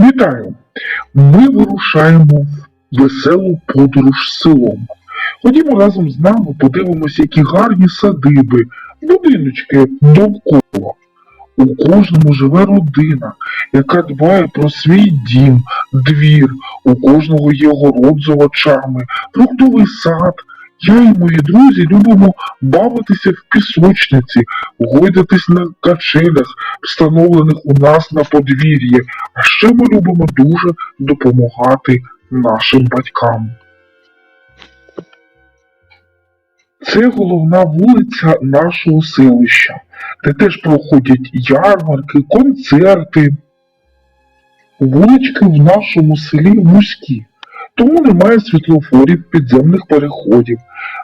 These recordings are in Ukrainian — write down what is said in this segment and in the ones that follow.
Вітаю! Ми вирушаємо в веселу подорож селом. Ходімо разом з нами, подивимося, які гарні садиби, будиночки довкола. У кожному живе родина, яка дбає про свій дім, двір, у кожного є город з овочами, фруктовий сад. Я і мої друзі любимо бавитися в пісочниці, гойдатись на качелях, встановлених у нас на подвір'ї. А ще ми любимо дуже допомагати нашим батькам. Це головна вулиця нашого селища, де теж проходять ярмарки, концерти. Вулички в нашому селі вузькі, тому немає світлофорів, підземних переходів,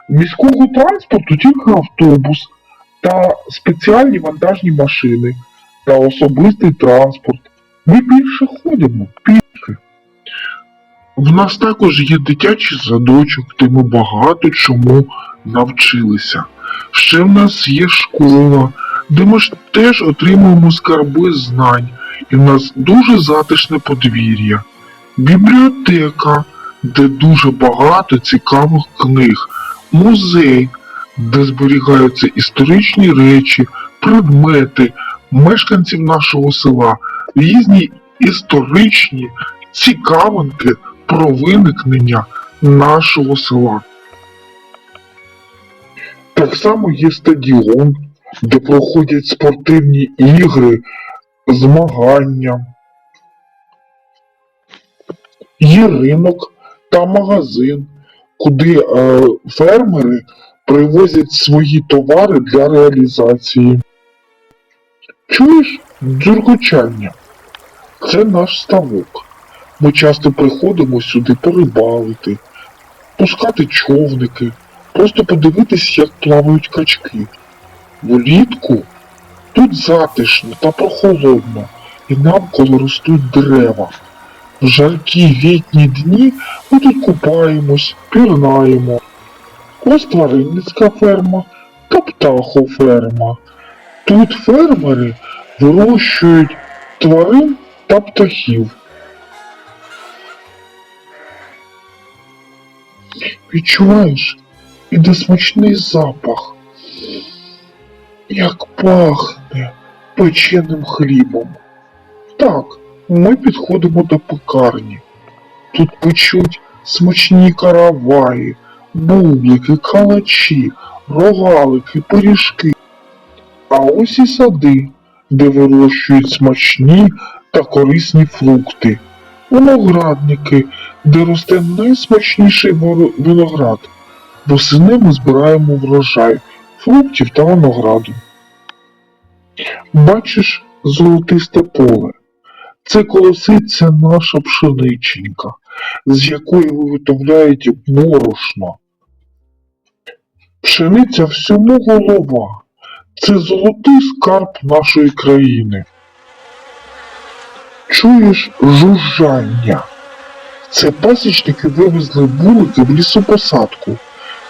міського транспорту тільки автобус та спеціальні вантажні машини та особистий транспорт. Ми більше ходимо пішки. В нас також є дитячий садочок, де ми багато чому навчилися. Ще в нас є школа, де ми ж теж отримуємо скарби знань, і в нас дуже затишне подвір'я, бібліотека, де дуже багато цікавих книг, музей, де зберігаються історичні речі, предмети мешканців нашого села, різні історичні цікавинки про виникнення нашого села. Так само є стадіон, де проходять спортивні ігри, змагання. Є ринок та магазин, куди е, фермери привозять свої товари для реалізації. Чуєш дзюркочання? Це наш ставок. Ми часто приходимо сюди порибалити, пускати човники, просто подивитись, як плавають качки. Влітку тут затишно та прохолодно, і навколо ростуть дерева. В жаркі літні дні ми тут купаємось, пірнаємо. Ось тваринницька ферма та птахоферма. Тут фермери вирощують тварин та птахів. Відчуваєш, іде смачний запах. Як пахне печеним хлібом. Так, ми підходимо до пекарні. Тут печуть смачні караваї, бублики, калачі, рогалики, пиріжки. А ось і сади, де вирощують смачні та корисні фрукти. Виноградники, де росте найсмачніший вино- виноград. Восени ми збираємо врожай фруктів та винограду. Бачиш золотисте поле. Це колоситься наша пшениченька, з якої виготовляють борошно. Пшениця всьому голова. Це золотий скарб нашої країни. Чуєш жужжання? Це пасічники вивезли вулики в лісопосадку.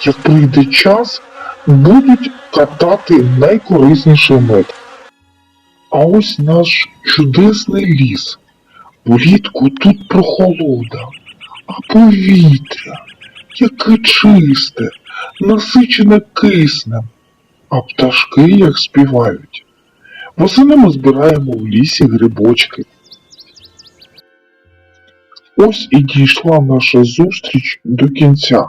Як прийде час, будуть катати найкорисніший мед. А ось наш чудесний ліс. Влітку тут прохолода, а повітря, яке чисте, насичене киснем, а пташки як співають. Восени ми збираємо в лісі грибочки. Ось і дійшла наша зустріч до кінця.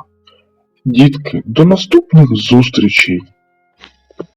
Дітки, до наступних зустрічей!